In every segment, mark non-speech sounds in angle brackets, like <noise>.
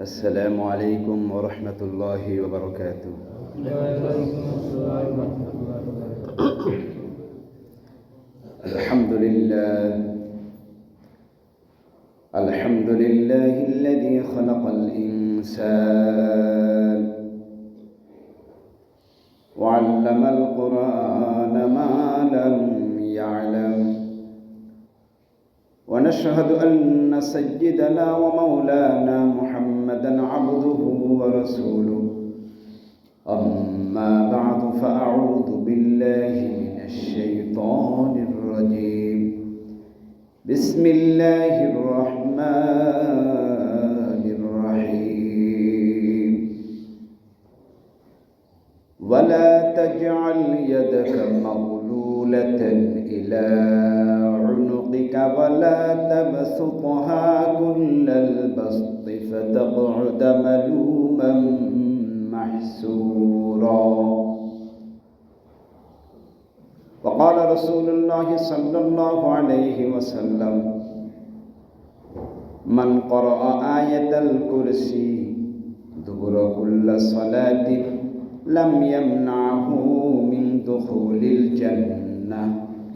السلام عليكم ورحمة الله وبركاته. الحمد لله. الحمد لله الذي خلق الإنسان وعلم القرآن ونشهد أن سيدنا ومولانا محمدا عبده ورسوله. أما بعد فأعوذ بالله من الشيطان الرجيم. بسم الله الرحمن الرحيم. ولا تجعل يدك مغلولة إلى ولا تبسطها كل البسط فتقعد ملوما محسورا. وقال رسول الله صلى الله عليه وسلم من قرأ آية الكرسي دبر كل صلاة لم يمنعه من دخول الجنة.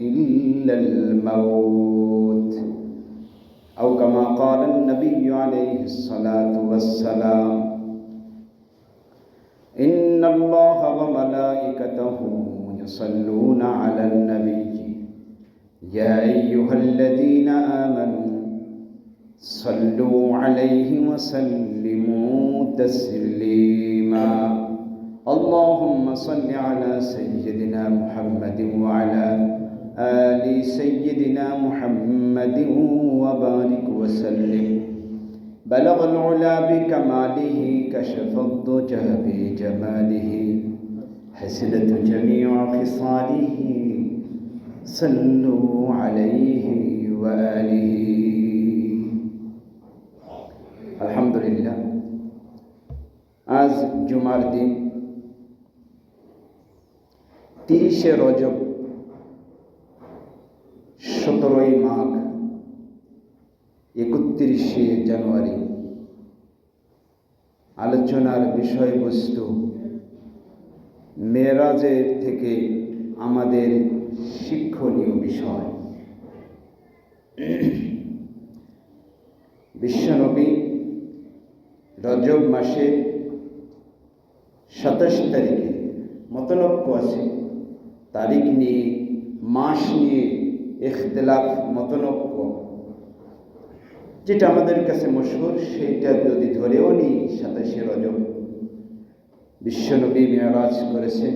إلا الموت. أو كما قال النبي عليه الصلاة والسلام إن الله وملائكته يصلون على النبي. يا أيها الذين آمنوا صلوا عليه وسلموا تسليما. اللهم صل على سيدنا محمد وعلى آل سيدنا محمد وبارك وسلم بلغ العلا بكماله كشف الضجى بجماله حسنت جميع خصاله صلوا عليه وآله الحمد لله আজ জুমার দিন তিরিশে রজব একত্রিশে জানুয়ারি। আলোচনার বিষয়বস্তু, মেয়েরাজের থেকে আমাদের শিক্ষণীয় বিষয়। বিশ্বনবী রজব মাসে সাতাশ তারিখে মতলক্য আছে। তারিখ নিয়ে, মাস নিয়ে ইখতলাফ মতনক্য যেটা আমাদের কাছে মশহুর সেইটা যদি ধরেও নিই, সাতাশে রজব বিশ্বনবী মেয়ারাজ করেছেন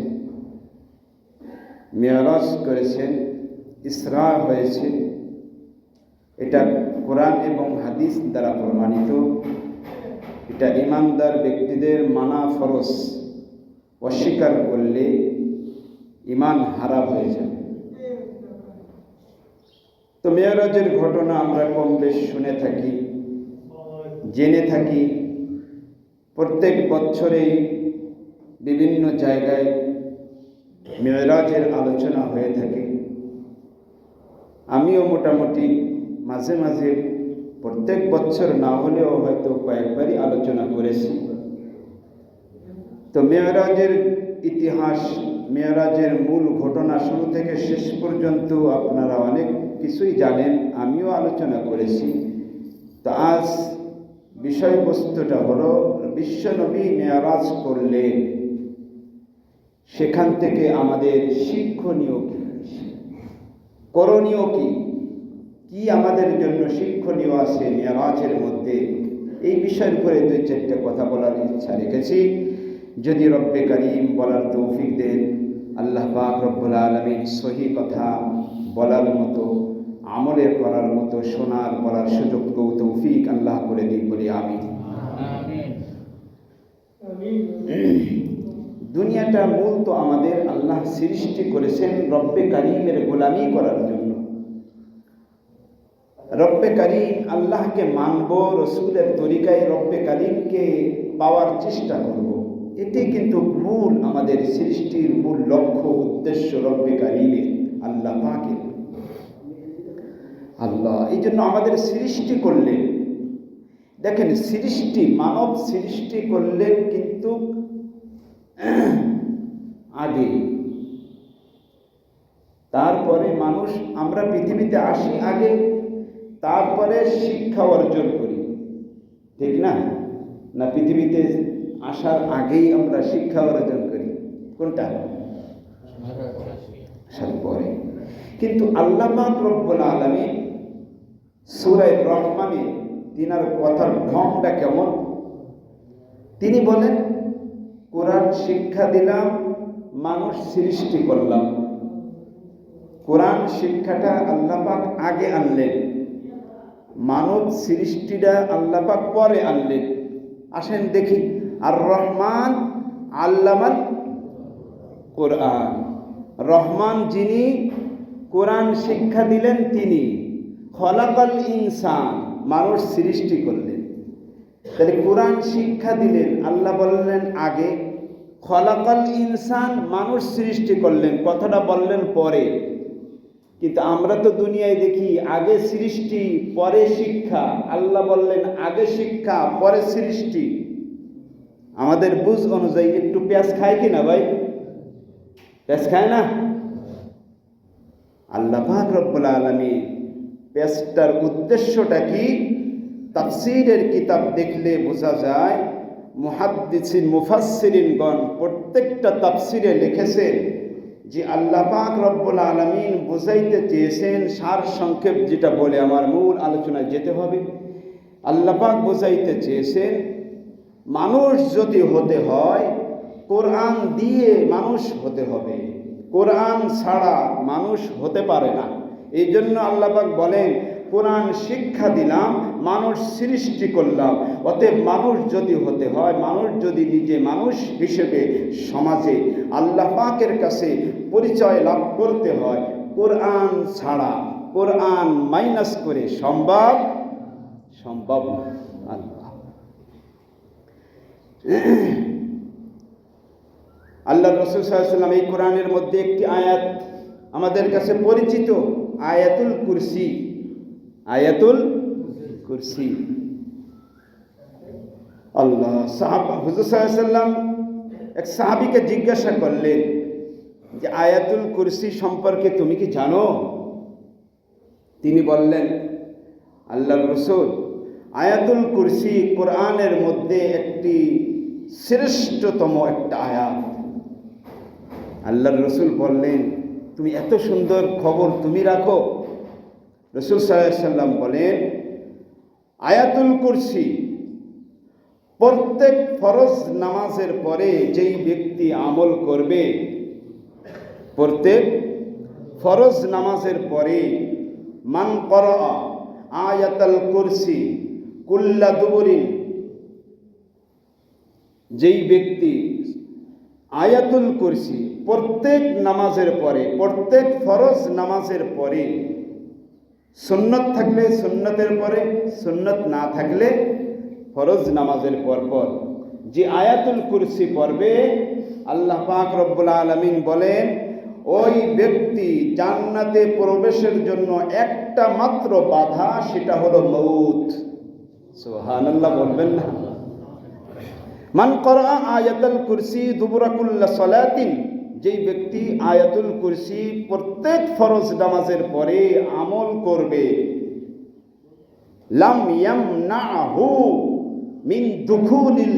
মেয়ারাজ করেছেন, ইসরা হয়েছে। এটা কোরআন এবং হাদিস দ্বারা প্রমাণিত। এটা ইমানদার ব্যক্তিদের মানা ফরস অস্বীকার করলে ইমান হারা হয়ে যাবে। মেয়রাজের ঘটনা আমরা কম বেশ শুনে থাকি, জেনে থাকি। প্রত্যেক বছরেই বিভিন্ন জায়গায় মেয়রাজের আলোচনা হয়ে থাকে। আমিও মোটামুটি মাঝে মাঝে প্রত্যেক বছর না হলেও হয়তো কয়েকবারই আলোচনা করেছি। তো মেয়রাজের ইতিহাস, মেয়রাজের মূল ঘটনা শুরু থেকে শেষ পর্যন্ত আপনারা অনেক কিছুই জানেন, আমিও আলোচনা করেছি। তো আজ বিষয়বস্তুটা হলো বিশ্বনবী মেয়ারাজ করলেন। সেখান থেকে আমাদের শিক্ষণীয় কি? করণীয় কি? কি আমাদের জন্য শিক্ষণীয় আছে মেয়ারাজের মধ্যে? এই বিষয়ের উপরে দুই চারটে কথা বলার ইচ্ছা রেখেছি। যদি রব্বে করিম বলার তৌফিক দেন, আল্লাহ পাক রব্বুল আলমিন সহি কথা বলার মতো, আমলের করার মতো, শোনার, বলার সুযোগ তৌফিক আল্লাহ করে দিই বলি আমি দুনিয়াটা মূল তো আমাদের আল্লাহ সৃষ্টি করেছেন রব্বে কারিমের গোলামি করার জন্য। রব্বে কারিম আল্লাহকে মানব, রসুলের তরিকায় রব্বে কারিমকে পাওয়ার চেষ্টা করব। এটি কিন্তু মূল আমাদের সৃষ্টির মূল লক্ষ্য, উদ্দেশ্য রব্বে কারিমের, আল্লাহ পাকের। আল্লাহ। এই জন্য আমাদের সৃষ্টি করলেন। দেখেন, সৃষ্টি, মানব সৃষ্টি করলেন কিন্তু <clears throat> আগে। তারপরে মানুষ, আমরা পৃথিবীতে আসি আগে, তারপরে শিক্ষা অর্জন করি। ঠিক না? না, পৃথিবীতে আসার আগেই আমরা শিক্ষা অর্জন করি। কোনটা? আসার পরে। কিন্তু আল্লাহ রব্বুল আলামিন সূরা রহমানে তিনার কথার ঢংটা কেমন? তিনি বলেন, কোরআন শিক্ষা দিলাম, মানুষ সৃষ্টি করলাম। কোরআন শিক্ষাটা আল্লাপাক আগে আনলেন। মানব সৃষ্টিটা আল্লাপাক পরে আনলেন। আসেন দেখি, আর রহমান আল্লামান কোরআন। রহমান যিনি, কোরআন শিক্ষা দিলেন তিনি। খলাকাল ইনসান, মানুষ সৃষ্টি করলেন। তাহলে কোরআন শিক্ষা দিলেন, আল্লাহ বললেন আগে, খলাকাল ইনসান, মানুষ সৃষ্টি করলেন, কথাটা বললেন পরে। কিন্তু আমরা তো দুনিয়ায় দেখি, আগে সৃষ্টি, পরে শিক্ষা। আল্লাহ বললেন আগে শিক্ষা, পরে সৃষ্টি। আমাদের বুঝ অনুযায়ী একটু পেঁয়াজ খায় কি না ভাই? পেঁয়াজ খায় না? আল্লাহ রব্বুল আলমী পেঁয়াজটার উদ্দেশ্যটা কি? তাফসিরের কিতাব দেখলে বোঝা যায়, মুহাদ্দিসিন, মুফাসসিরিনগণ প্রত্যেকটা তাফসিরে লিখেছেন যে আল্লাহ পাক রব্বুল আলমিন বুঝাইতে চেয়েছেন সার সংক্ষেপ যেটা বলে আমার মূল আলোচনায় যেতে হবে। আল্লাহ পাক বুঝাইতে চেয়েছেন, মানুষ যদি হতে হয়, কোরআন দিয়ে মানুষ হতে হবে। কোরআন ছাড়া মানুষ হতে পারে না। এই জন্য আল্লাপাক বলেন, কোরআন শিক্ষা দিলাম, মানুষ সৃষ্টি করলাম। অতএব মানুষ যদি হতে হয়, মানুষ যদি নিজে মানুষ হিসেবে সমাজে আল্লাহ পাকের কাছে পরিচয় লাভ করতে হয়, কোরআন ছাড়া, কোরআন মাইনাস করে সম্ভব? সম্ভব আল্লাহ। আল্লাহ রসুল সাল্লাম এই কোরআনের মধ্যে একটি আয়াত আমাদের কাছে পরিচিত। আয়াতুল কুরসি। আয়াতুল কুরসি। আল্লাহ, সাহাব এক সাহাবিকে জিজ্ঞাসা করলেন যে, আয়াতুল কুরসি সম্পর্কে তুমি কি জানো? তিনি বললেন আল্লাহ রসুল, আয়াতুল কুরসি কোরআনের মধ্যে একটি শ্রেষ্ঠতম একটা আয়াত। আল্লাহ রসুল বললেন তুমি এত সুন্দর খবর তুমি রাখো। রসুল সাল্লাম বলেন, আয়াতুল কুরসি, প্রত্যেক ফরজ নামাজের পরে যেই ব্যক্তি আমল করবে, প্রত্যেক ফরজ নামাজের পরে মান কর আয়াতাল কুরসি কুল্লা দুবরিন, যেই ব্যক্তি আয়াতুল কুরসি প্রত্যেক নামাজের পরে, প্রত্যেক ফরজ নামাজের পরে, সুন্নত থাকলে সুন্নতের পরে, সুন্নত না থাকলে ফরজ নামাজের পর পর। যে আয়াতুল কুরসি পড়বে, আল্লাহ পাক রব্বুল আলমিন বলেন, ওই ব্যক্তি জান্নাতে প্রবেশের জন্য একটা মাত্র বাধা, সেটা হলো মৌত সোহানাল্লাহ বলবেন না। মান করা আয়াতুল কুরসি দুবরাকুল্লা সলাতিন যেই ব্যক্তি আয়াতুল কুরসি প্রত্যেক ফরজ নামাজের পরে আমল করবে, লাম ইয়ামনাহু মিন দুখুলিল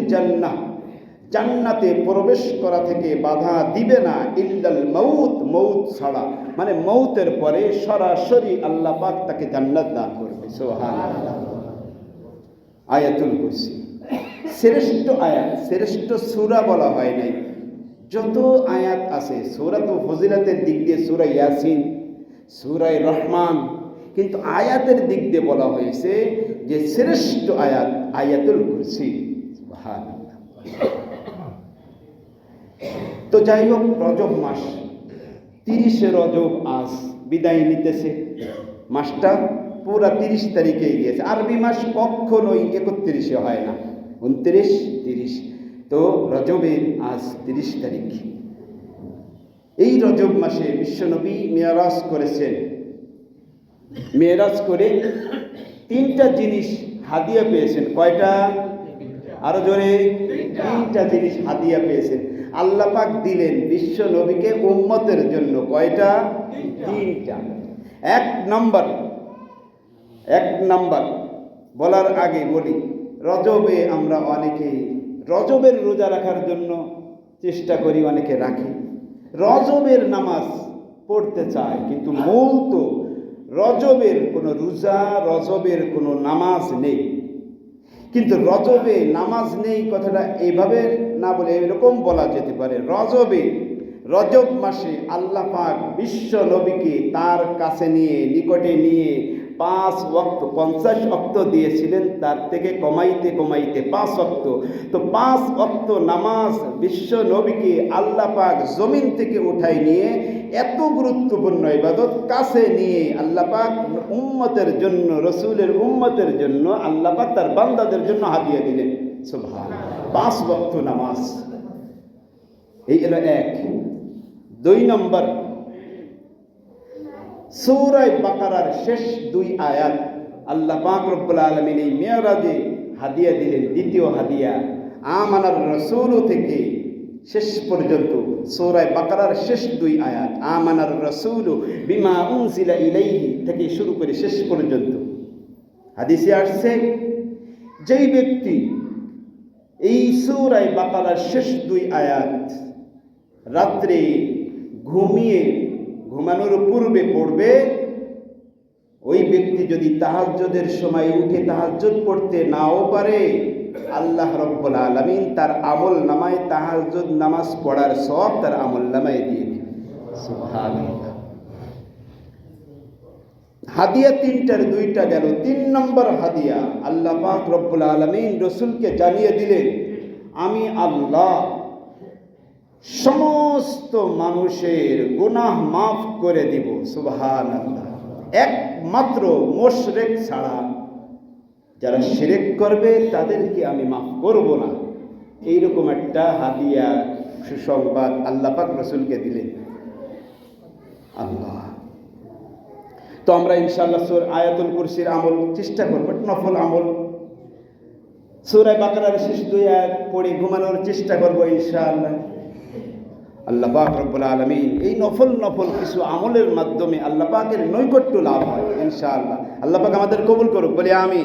জান্নাতে প্রবেশ করা থেকে বাধা দিবে না ইল্লাল মৌত মৌত ছাড়া। মানে মৌতের পরে সরাসরি আল্লাহ পাক তাকে জান্নাত দান করবে। আয়াতুল কুরসি। শ্রেষ্ঠ আয়াত, শ্রেষ্ঠ সুরা বলা হয় নাই। যত আয়াত আছে সুরা তো ফজিলাতের দিক দিয়ে সুরা ইয়াসিন, সুরাই রহমান, কিন্তু আয়াতের দিক দিয়ে বলা হয়েছে যে শ্রেষ্ঠ আয়াত আয়াতুল কুরসি। তো যাই হোক, রজব মাস, তিরিশে রজব আজ বিদায় নিতেছে। মাসটা পুরা তিরিশ তারিখে গিয়েছে। আরবি মাস কখনোই একত্রিশে হয় না। উনত্রিশ, তিরিশ তো রজবের আজ তিরিশ তারিখ। এই রজব মাসে বিশ্বনবী মেয়ারাজ করেছেন। মেয়ারাজ করে তিনটা জিনিস হাদিয়া পেয়েছেন। কয়টা? আরও জোরে। তিনটা জিনিস হাদিয়া পেয়েছেন। আল্লাহ পাক দিলেন বিশ্ব নবীকে উম্মতের জন্য। কয়টা? তিনটা। এক নম্বর এক নম্বর, বলার আগে বলি, রজবে আমরা অনেকে রজবের রোজা রাখার জন্য চেষ্টা করি অনেকে রাখি। রজবের নামাজ পড়তে চায়, কিন্তু মূল তো রজবের কোনো রোজা, রজবের কোনো নামাজ নেই। কিন্তু রজবে নামাজ নেই কথাটা এইভাবে না বলে এরকম বলা যেতে পারে। রজবে রজব মাসে আল্লাহ পাক বিশ্ব নবীকে তার কাছে নিয়ে, নিকটে নিয়ে পাঁচ ওয়াক্ত, পঞ্চাশ অক্ত দিয়েছিলেন, তার থেকে কমাইতে কমাইতে পাঁচ অক্ত তো পাঁচ অক্ত নামাজ বিশ্ব নবীকে আল্লাহ পাক জমিন থেকে উঠাই নিয়ে এত গুরুত্বপূর্ণ ইবাদত কাছে নিয়ে আল্লাহ পাক উম্মতের জন্য, রসুলের উম্মতের জন্য, আল্লাহ পাক তার বান্দাদের জন্য হাতিয়ে দিলেন। পাঁচ ওয়াক্ত নামাজ। এই হলো এক। দুই নম্বর সূরায় বাকারার শেষ দুই আয়াত আল্লাহ পাক রব্বুল আলমিন এই মেয়রাজে হাদিয়া দিলেন। দ্বিতীয় হাদিয়া, আমানার রসুল থেকে শেষ পর্যন্ত সৌরায় বাকারার শেষ দুই আয়াত, আমানার রসুল বিমা উনসিলা ইলাইহি থেকে শুরু করে শেষ পর্যন্ত। হাদিসে আসছে, যেই ব্যক্তি এই সৌরায় বাকারার শেষ দুই আয়াত রাত্রে ঘুমিয়ে ঘুমানোর পূর্বে পড়বে, ওই ব্যক্তি যদি তাহাজ্জুদের সময় উঠে তাহাজ্জুদ পড়তে নাও পারে, আল্লাহ রব্বুল আলামিন তার আমল নামায় তাহাজ্জুদ নামাজ পড়ার সব তার আমল নামায় দিয়ে দিবে। হাদিয়া তিনটার দুইটা গেল, তিন নম্বর হাদিয়া, আল্লাহ পাক রব্বুল আলামিন রসুলকে জানিয়ে দিলেন, আমি আল্লাহ সমস্ত মানুষের গুনাহ মাফ করে দিব সুবহান একমাত্র মোশরেক ছাড়া যারা শিরেক করবে, তাদেরকে আমি মাফ করব না। এইরকম একটা হাদিয়া, সুসংবাদ আল্লাহ পাক রসুলকে দিলেন। আল্লাহ। তো আমরা ইনশাআল্লাহ সুর আয়াতুল কুরসির আমল চেষ্টা করব নফল আমল। সুরায় বাকারার শেষ দুই আয়াত পড়ে ঘুমানোর চেষ্টা করব ইনশাআল্লাহ। আল্লাহ পাক রব্বুল আলমিন এই নফল নফল কিছু আমলের মাধ্যমে আল্লাহ পাকের নৈকট্য লাভ হয়, ইনশাআল্লাহ। আল্লাহ পাক আমাদের কবুল করুক, বলে আমি